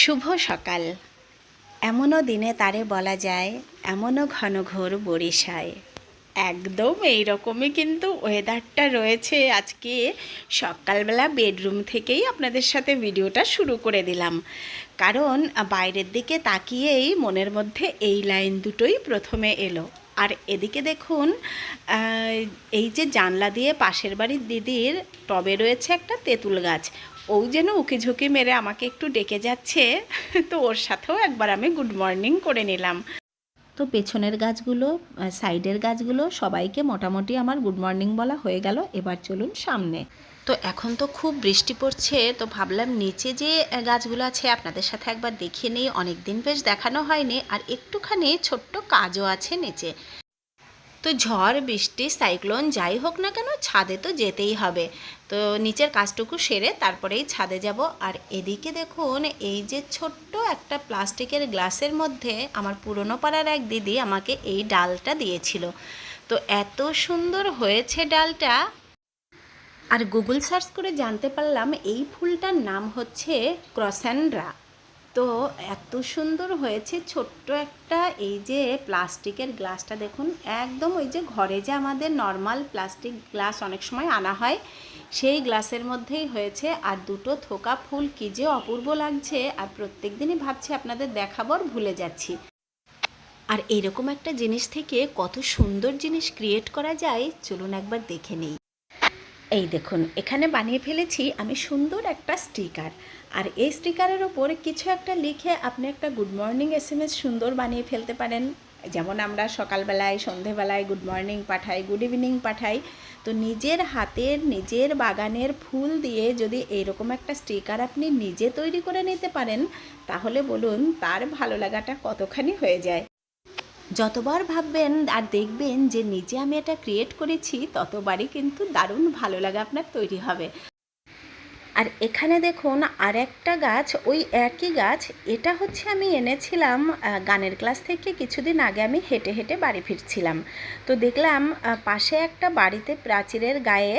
শুভ সকাল। এমনও দিনে তারে বলা যায়, এমনও ঘন ঘোর বরিশায়। একদম এই রকমই কিন্তু ওয়েদারটা রয়েছে আজকে। সকালবেলা বেডরুম থেকেই আপনাদের সাথে ভিডিওটা শুরু করে দিলাম। কারণ, বাইরের দিকে তাকিয়েই মনের মধ্যে এই লাইন দুটোই প্রথমে এলো। আর এদিকে দেখুন এই যে জানলা দিয়ে পাশের বাড়ির দিদির টবে রয়েছে একটা তেঁতুল গাছ। ও যেন উকি ঝুঁকি মেরে আমাকে একটু ডেকে যাচ্ছে। তো ওর সাথেও একবার আমি গুড মর্নিং করে নিলাম। তো পেছনের গাছগুলো সাইডের গাছগুলো সবাইকে মোটামুটি আমার গুড মর্নিং বলা হয়ে গেল। এবার চলুন সামনে। তো এখন তো খুব বৃষ্টি পড়ছে তো ভাবলাম নিচে যে গাছগুলো আছে আপনাদের সাথে একবার দেখিয়ে নিই। অনেক দিন বেশ দেখানো হয়নি আর একটুখানি ছোট্ট কাজও আছে নিচে। তো ঝড়, বৃষ্টি, সাইক্লোন যাই হোক না কেন ছাদে তো যেতেই হবে। তো নিচের কাজটুকু সেরে তারপরেই ছাদে যাব। আর এদিকে দেখুন, এই যে ছোট্ট একটা প্লাস্টিকের গ্লাসের মধ্যে আমার পুরনো পাড়ার এক দিদি আমাকে এই ডালটা দিয়েছিল। তো এত সুন্দর হয়েছে ডালটা। আর গুগল সার্চ করে জানতে পারলাম, এই ফুলটার নাম হচ্ছে ক্রসেন্ড্রা। তো এত সুন্দর হয়েছে ছোট্ট একটা এই যে প্লাস্টিকের গ্লাসটা দেখুন, একদম ওই যে ঘরে যে আমাদের নর্মাল প্লাস্টিক গ্লাস অনেক সময় আনা হয়, সেই গ্লাসের মধ্যেই হয়েছে। আর দুটো থোকা ফুল কী যে অপূর্ব লাগছে, আর প্রত্যেক দিনই ভাবছি আপনাদের দেখাবো আর ভুলে যাচ্ছি। আর এরকম একটা জিনিস থেকে কত সুন্দর জিনিস ক্রিয়েট করা যায়, চলুন একবার দেখে নেই। এই দেখুন, এখানে বানিয়ে ফেলেছি আমি সুন্দর একটা স্টিকার। আর এই স্টিকারের ওপর কিছু একটা লিখে আপনি একটা গুড মর্নিং এস সুন্দর বানিয়ে ফেলতে পারেন। যেমন আমরা সকালবেলায়, সন্ধেবেলায় গুড মর্নিং পাঠাই, গুড ইভিনিং পাঠাই। তো নিজের হাতের নিজের বাগানের ফুল দিয়ে যদি এইরকম একটা স্টিকার আপনি নিজে তৈরি করে নিতে পারেন, তাহলে বলুন তার ভালো লাগাটা কতখানি হয়ে যায়। যতবার ভাববেন আর দেখবেন যে নিজে আমি এটা ক্রিয়েট করেছি, ততবারই কিন্তু দারুণ ভালো লাগা আপনার তৈরি হবে। আর এখানে দেখুন আর একটা গাছ, ওই একই গাছ, এটা হচ্ছে আমি এনেছিলাম গানের ক্লাস থেকে কিছুদিন আগে আমি হেঁটে হেঁটে বাড়ি ফিরছিলাম। তো দেখলাম পাশে একটা বাড়িতে প্রাচীরের গায়ে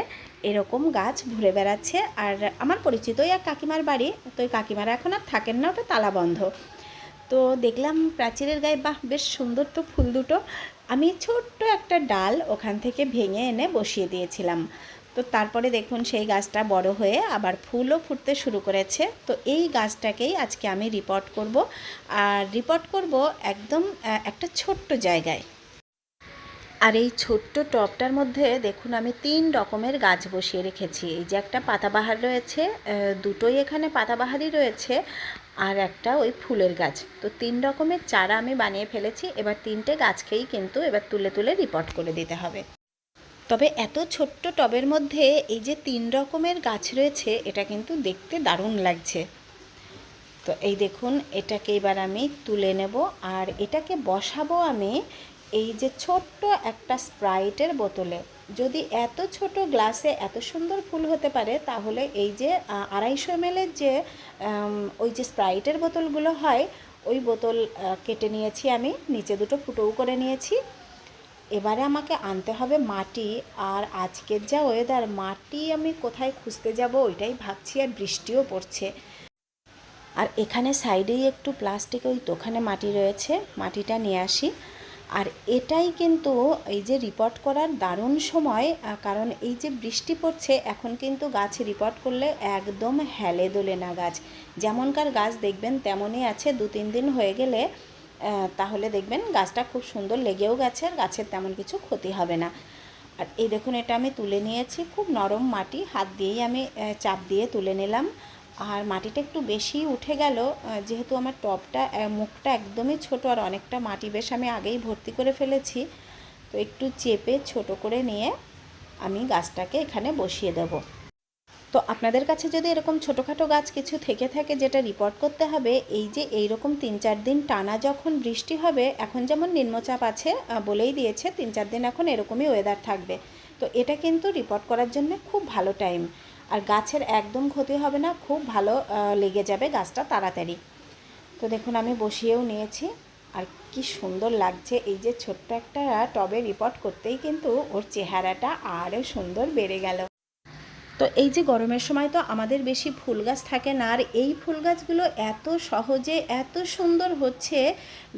এরকম গাছ ঘুরে বেড়াচ্ছে। আর আমার পরিচিতই এক কাকিমার বাড়ি, তো ওই কাকিমারা এখন আর থাকেন না, ওটা তালা বন্ধ তো দেখলাম প্রাচীরের গায়ে, বাহ, বেশ সুন্দর তো ফুল দুটো। আমি ছোট্ট একটা ডাল ওখান থেকে ভেঙে এনে বসিয়ে দিয়েছিলাম। তো তারপরে দেখুন সেই গাছটা বড় হয়ে আবার ফুলও ফুটতে শুরু করেছে। তো এই গাছটাকেই আজকে আমি রিপোর্ট করব। আর রিপোর্ট করব একদম একটা ছোট্ট জায়গায়। আর এই ছোট্ট টবটার মধ্যে দেখুন, আমি তিন রকমের গাছ বসিয়ে রেখেছি। এই যে একটা পাতাবাহার রয়েছে দুটোই এখানে পাতাবাহারই রয়েছে, আর একটা ওই ফুলের গাছ। তো তিন রকমের চারা আমি বানিয়ে ফেলেছি, এবার তিনটে গাছকেই কিন্তু এবার তুলে তুলে রিপোর্ট করে দিতে হবে। তবে এত ছোট্ট টবের মধ্যে এই যে তিন রকমের গাছ রয়েছে, এটা কিন্তু দেখতে দারুণ লাগছে। তো এই দেখুন, এটাকে এবার আমি তুলে নেব, আর এটাকে বসাবো আমি এই যে ছোট্ট একটা স্প্রাইটের বোতলে, যদি এত ছোট গ্লাসে এত সুন্দর ফুল হতে পারে, তাহলে এই যে আড়াইশো এমএলের যে ওই যে স্প্রাইটের বোতলগুলো হয়, ওই বোতল কেটে নিয়েছি আমি, নিচে দুটো ফুটোও করে নিয়েছি। এবারে আমাকে আনতে হবে মাটি, আর আজকের যা ওয়েদার মাটি আমি কোথায় খুঁজতে যাব ওইটাই ভাবছি, আর বৃষ্টিও পড়ছে। আর এখানে সাইডেই একটু প্লাস্টিক ওই দোকানে মাটি রয়েছে, মাটিটা নিয়ে আসি। আর এটাই কিন্তু এই যে রিপোর্ট করার দারুণ সময় কারণ এই যে বৃষ্টি পড়ছে, এখন কিন্তু গাছ রিপোর্ট করলে একদম হেলে দোলে না গাছ। যেমনকার গাছ দেখবেন তেমনই আছে, দু তিন দিন হয়ে গেলে তাহলে দেখবেন গাছটা খুব সুন্দর লেগেও গেছে, আর গাছের তেমন কিছু ক্ষতি হবে না। আর এই দেখুন, এটা আমি তুলে নিয়েছি খুব নরম মাটি, হাত দিয়েই আমি চাপ দিয়ে তুলে নিলাম। আর মাটিটা একটু বেশি উঠে গেল যেহেতু আমার আহ, মুখটা একদমই ছোট আর অনেকটা মাটি বেশ আমি আগেই ভর্তি করে ফেলেছি। তো একটু চেপে ছোট করে নিয়ে আমি গাছটাকে এখানে বসিয়ে দেব। তো আপনাদের কাছে যদি এরকম ছোটোখাটো গাছ কিছু থেকে থাকে যেটা রিপোর্ট করতে হবে এই যে এই রকম তিন চার দিন টানা যখন বৃষ্টি হবে এখন যেমন নিম্নচাপ আছে বলেই দিয়েছে তিন চার দিন এখন এরকমই ওয়েদার থাকবে। তো এটা কিন্তু রিপোর্ট করার জন্য খুব ভালো টাইম আর গাছের একদম ক্ষতি হবে না, খুব ভালো লেগে যাবে গাছটা তাড়াতাড়ি। তো দেখুন, আমি বসিয়েও নিয়েছি। আর কি সুন্দর লাগছে, এই যে ছোট্ট একটা টবে রিপোর্ট করতেই কিন্তু ওর চেহারাটা আরও সুন্দর বেড়ে গেল। তো এই যে গরমের সময় তো আমাদের বেশি ফুল গাছ থাকে না, আর এই ফুল গাছগুলো এত সহজে, এত সুন্দর হচ্ছে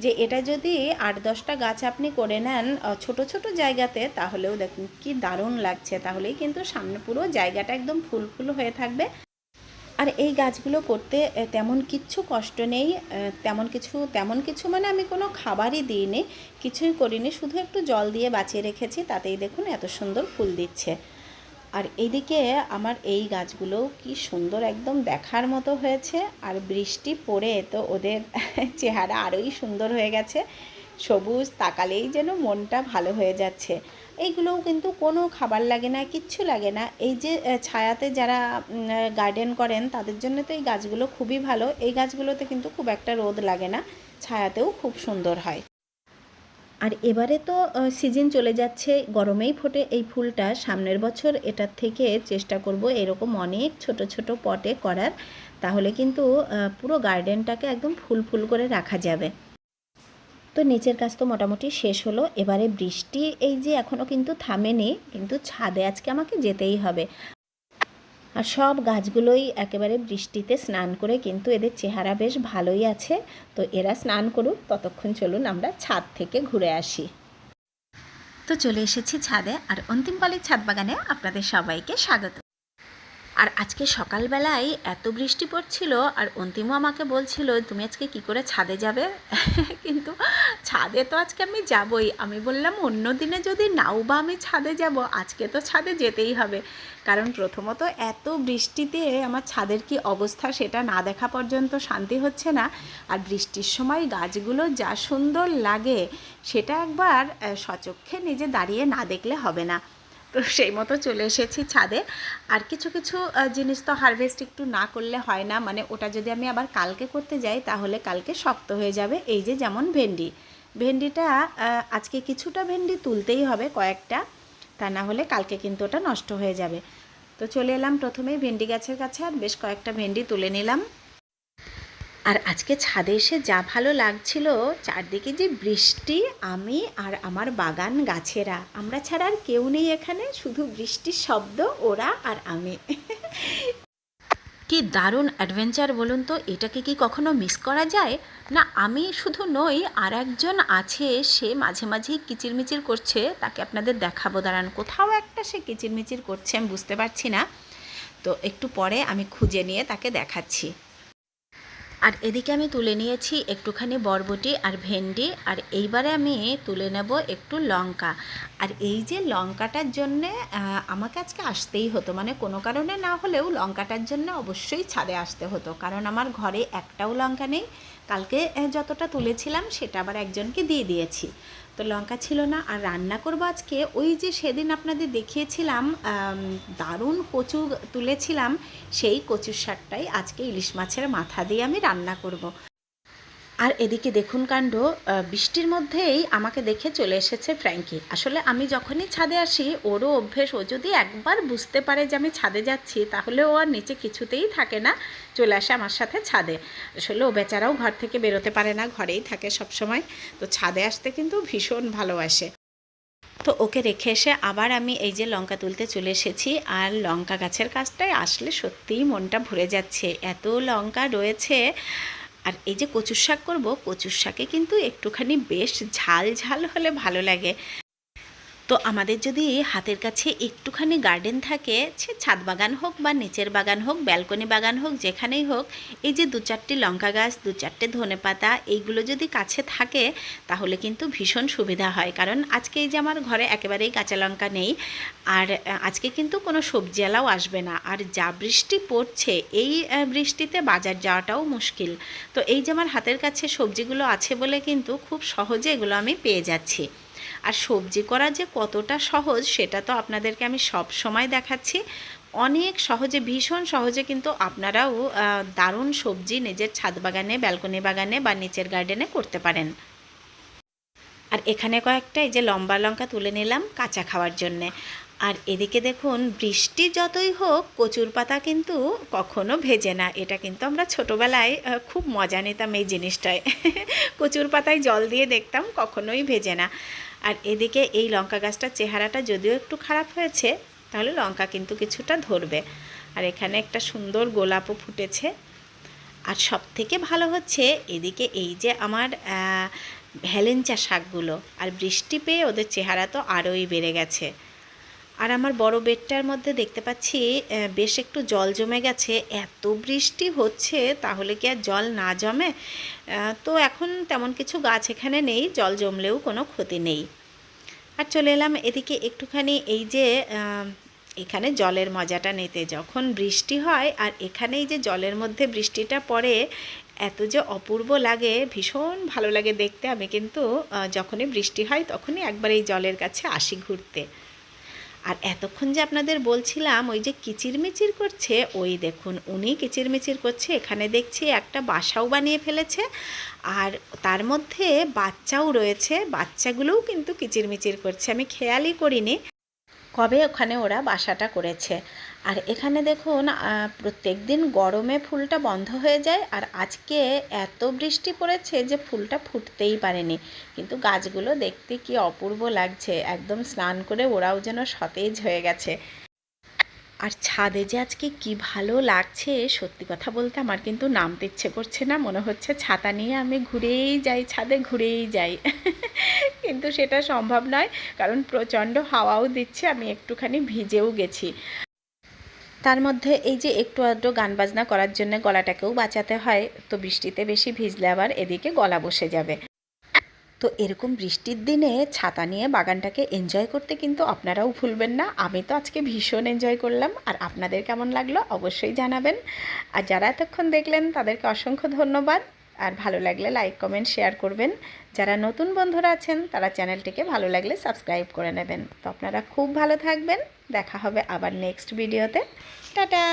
যে এটা যদি আট দশটা গাছ আপনি করে নেন ছোট ছোট জায়গাতে, তাহলেও দেখুন কি দারুণ লাগছে। তাহলেই কিন্তু সামনে পুরো জায়গাটা একদম ফুল ফুল হয়ে থাকবে। আর এই গাছগুলো করতে তেমন কিচ্ছু কষ্ট নেই তেমন কিছু তেমন কিছু মানে আমি কোনো খাবারই দিইনি, কিছুই করিনি, শুধু একটু জল দিয়ে বাঁচিয়ে রেখেছি, তাতেই দেখুন এত সুন্দর ফুল দিচ্ছে। আর এদিকে আমার এই গাছগুলো কি সুন্দর একদম দেখার মতো হয়েছে, আর বৃষ্টি পড়ে তো ওদের চেহারা আরোই সুন্দর হয়ে গেছে, সবুজ তাকালেই যেন মনটা ভালো হয়ে যাচ্ছে। এইগুলোও কিন্তু কোনো খাবার লাগে না, কিচ্ছু লাগে না। এই যে ছায়াতে যারা গার্ডেন করেন, তাদের জন্য তো এই গাছগুলো খুবই ভালো। এই গাছগুলোতে কিন্তু খুব একটা রোদ লাগে না, ছায়াতেও খুব সুন্দর হয়। আর এবারে তো সিজন চলে যাচ্ছে, গরমেই ফোটে এই ফুলটা। সামনের বছর এটার থেকে চেষ্টা করব এরকম অনেক ছোট ছোট পটে করার। তাহলে কিন্তু পুরো গার্ডেনটাকে একদম ফুল ফুল করে রাখা যাবে। তো নিচের কাজ তো মোটামুটি শেষ হলো। এবারে বৃষ্টি এই যে এখনও কিন্তু থামেনি, কিন্তু ছাদে আজকে আমাকে যেতেই হবে। আর সব গাছগুলোই একেবারে বৃষ্টিতে স্নান করে কিন্তু এদের চেহারা বেশ ভালোই আছে। তো এরা স্নান করুক, ততক্ষণ চলুন আমরা ছাদ থেকে ঘুরে আসি। তো চলে এসেছি ছাদে, আর অন্তিম পালির ছাদ বাগানে আপনাদের সবাইকে স্বাগত। আর আজকে সকালবেলায় এত বৃষ্টি পড়ছিল আর অন্তিমও আমাকে বলছিল, তুমি আজকে কি করে ছাদে যাবে? কিন্তু ছাদে তো আজকে আমি যাবই। আমি বললাম, অন্য দিনে যদি নাও বা আমি ছাদে যাব, আজকে তো ছাদে যেতেই হবে। কারণ প্রথমত এত বৃষ্টিতে আমার ছাদের কি অবস্থা সেটা না দেখা পর্যন্ত শান্তি হচ্ছে না। আর বৃষ্টির সময় গাছগুলো যা সুন্দর লাগে, সেটা একবার সচক্ষে নিজে দাঁড়িয়ে না দেখলে হবে না। তো সেই মতো চলে এসেছি ছাদে। আর কিছু কিছু জিনিস তো হারভেস্ট একটু না করলে হয় না। মানে ওটা যদি আমি আবার কালকে করতে যাই, তাহলে কালকে শক্ত হয়ে যাবে। এই যে যেমন ভেন্ডি। ভেন্ডিটা আজকে কিছুটা ভেন্ডি তুলতেই হবে কয়েকটা। তা না হলে কালকে কিন্তু ওটা নষ্ট হয়ে যাবে। তো চলে এলাম প্রথমেই ভেন্ডি গাছের কাছে আর বেশ কয়েকটা ভেন্ডি তুলে নিলাম। আর আজকে ছাদে এসে যা ভালো লাগছিল, চারদিকে যে বৃষ্টি, আমি আর আমার বাগান গাছেরা। আমরা ছাড়া আর কেউ নেই এখানে, শুধু বৃষ্টির শব্দ, ওরা আর আমি। কি দারুণ অ্যাডভেঞ্চার বলুন তো, এটাকে কি কখনো মিস করা যায়? না, আমি শুধু নই, আর একজন আছে, সে মাঝে মাঝেই কিচিরমিচির করছে, তাকে আপনাদের দেখাবো। দাঁড়ান, কোথাও একটা সে কিচিরমিচির করছে, আমি বুঝতে পারছি না। তো একটু পরে আমি খুঁজে নিয়ে তাকে দেখাচ্ছি। আর এদিকে আমি তুলে নিয়েছি একটুখানি বরবটি আর ভেন্ডি, আর এইবারে আমি তুলে নেব একটু লঙ্কা। আর এই যে লঙ্কাটার জন্যে আমাকে আজকে আসতেই হতো। মানে কোনো কারণে না হলেও লঙ্কাটার জন্য অবশ্যই ছাদে আসতে হতো। কারণ আমার ঘরে একটাও লঙ্কা নেই। কালকে যতটা তুলেছিলাম সেটা আবার একজনকে দিয়ে দিয়েছি। তো লঙ্কা ছিল না, আর রান্না করব আজকে ওই যে সেদিন আপনাদের দেখিয়েছিলাম দারুণ কচু তুলেছিলাম, সেই কচুর শাকটাই আজকে ইলিশ মাছের মাথা দিয়ে আমি রান্না করব। আর এদিকে দেখুন কাণ্ড বৃষ্টির মধ্যেই আমাকে দেখে চলে এসেছে ফ্র্যাঙ্কি। আসলে আমি যখনই ছাদে আসি, ওরও অভ্যেস, ও যদি একবার বুঝতে পারে যে আমি ছাদে যাচ্ছি, তাহলে ও আর নিচে কিছুতেই থাকে না, চলে আসে আমার সাথে ছাদে। আসলে ও বেচারাও ঘর থেকে বেরোতে পারে না, ঘরেই থাকে সব সময় তো ছাদে আসতে কিন্তু ভীষণ ভালোবাসে। তো ওকে রেখে এসে আবার আমি এই যে লঙ্কা তুলতে চলে এসেছি, আর লঙ্কা গাছের কাজটায় আসলে সত্যিই মনটা ভরে যাচ্ছে। এত লঙ্কা রয়েছে আর এই যে কচুর শাক করব, কচুর শাকে কিন্তু একটুখানি বেশ ঝাল ঝাল হলে ভালো লাগে। তো আমাদের যদি হাতের কাছে একটুখানি গার্ডেন থাকে, সে ছাদ বাগান হোক বা নিচের বাগান হোক ব্যালকনি বাগান হোক, যেখানেই হোক, এই যে দু চারটে লঙ্কা গাছ, দু চারটে ধনে পাতা, এইগুলো যদি কাছে থাকে, তাহলে কিন্তু ভীষণ সুবিধা হয়। কারণ আজকে এই যে আমার ঘরে একেবারেই কাঁচা লঙ্কা নেই, আর আজকে কিন্তু কোনো সবজিওয়ালাও আসবে না। আর যা বৃষ্টি পড়ছে, এই বৃষ্টিতে বাজার যাওয়াটাও মুশকিল। তো এই যে আমার হাতের কাছে সবজিগুলো আছে বলে কিন্তু খুব সহজে এগুলো আমি পেয়ে যাচ্ছি। আর সবজি করা যে কতটা সহজ, সেটা তো আপনাদেরকে আমি সব সময় দেখাচ্ছি। অনেক সহজে, ভীষণ সহজে কিন্তু আপনারাও দারুণ সবজি নিজের ছাদ বাগানে, ব্যালকনি বাগানে বা নিচের গার্ডেনে করতে পারেন। আর এখানে কয়েকটা, এই যে লম্বা লঙ্কা তুলে নিলাম কাঁচা খাওয়ার জন্যে। আর এদিকে দেখুন, বৃষ্টি যতই হোক, কচুর পাতা কিন্তু কখনো ভেজে না। এটা কিন্তু আমরা ছোটোবেলায় খুব মজা নিতাম এই জিনিসটায়। কচুর পাতায় জল দিয়ে দেখতাম কখনোই ভেজে না। আর এদিকে এই লঙ্কা গাছটার চেহারাটা যদিও একটু খারাপ হয়েছে, তাহলে লঙ্কা কিন্তু কিছুটা ধরবে। আর এখানে একটা সুন্দর গোলাপও ফুটেছে। আর সব থেকে ভালো হচ্ছে এদিকে এই যে আমার ভ্যালেঞ্চা শাকগুলো, আর বৃষ্টি পেয়ে ওদের চেহারা তো আরোই বেড়ে গেছে। আর আমার বড় বেডটার মধ্যে দেখতে পাচ্ছি বেশ একটু জল জমে গেছে। এত বৃষ্টি হচ্ছে, তাহলে কি আর জল না জমে? তো এখন তেমন কিছু গাছ এখানে নেই, জল জমলেও কোনো ক্ষতি নেই। আর চলে এলাম এদিকে একটুখানি, এই যে এখানে জলের মজাটা নিতে। যখন বৃষ্টি হয়, আর এখানে এই যে জলের মধ্যে বৃষ্টিটা পড়ে, এত যে অপূর্ব লাগে, ভীষণ ভালো লাগে দেখতে। আমি কিন্তু যখনই বৃষ্টি হয়, তখনই একবার এই জলের কাছে আসি ঘুরতে। আর এতক্ষণ যে আপনাদের বলছিলাম, ওই যে কিচিরমিচির করছে, ওই দেখুন, উনি কিচিরমিচির করছে, এখানে দেখছি একটা বাসাও বানিয়ে ফেলেছে, আর তার মধ্যে বাচ্চাও রয়েছে, বাচ্চাগুলোও কিন্তু কিচিরমিচির করছে, আমি খেয়ালই করিনি। কবে ওখানে ওরা বাসাটা করেছে? আর এখানে দেখুন প্রত্যেক দিন গরমে ফুলটা বন্ধ হয়ে যায় আর আজকে এত বৃষ্টি পড়েছে যে ফুলটা ফুটতেই পারেনি। কিন্তু গাছগুলো দেখতে কি অপূর্ব লাগছে, একদম স্নান করে ওরাও যেন সতেজ হয়ে গেছে। আর ছাদে যে আজকে কি ভালো লাগছে, সত্যি কথা বলতে আমার কিন্তু নামতে ইচ্ছে করছে না, মনে হচ্ছে ছাতা নিয়ে আমি ঘুরেই যাই, ছাদে ঘুরেই যাই। কিন্তু সেটা সম্ভব নয়, কারণ প্রচণ্ড হাওয়াও দিচ্ছে, আমি একটুখানি ভিজেও গেছি। তার মধ্যে এই যে একটু আধটু গান বাজনা করার জন্য গলাটাকেও বাঁচাতে হয়, তো বৃষ্টিতে বেশি ভিজলে আবার এদিকে গলা বসে যাবে। তো এরকম বৃষ্টির দিনে ছাতা নিয়ে বাগানটাকে এনজয় করতে কিন্তু আপনারাও ভুলবেন না। আমি তো আজকে ভীষণ এনজয় করলাম, আর আপনাদের কেমন লাগল অবশ্যই জানাবেন। আর যারা এতক্ষণ দেখলেন, তাদেরকে অসংখ্য ধন্যবাদ। আর ভালো লাগলে লাইক কমেন্ট শেয়ার করবেন। যারা নতুন বন্ধুরা আছেন, তারা চ্যানেলটিকে ভালো লাগলে সাবস্ক্রাইব করে নেবেন। তো আপনারা খুব ভালো থাকবেন। দেখা হবে আবার নেক্সট ভিডিওতে টাটা!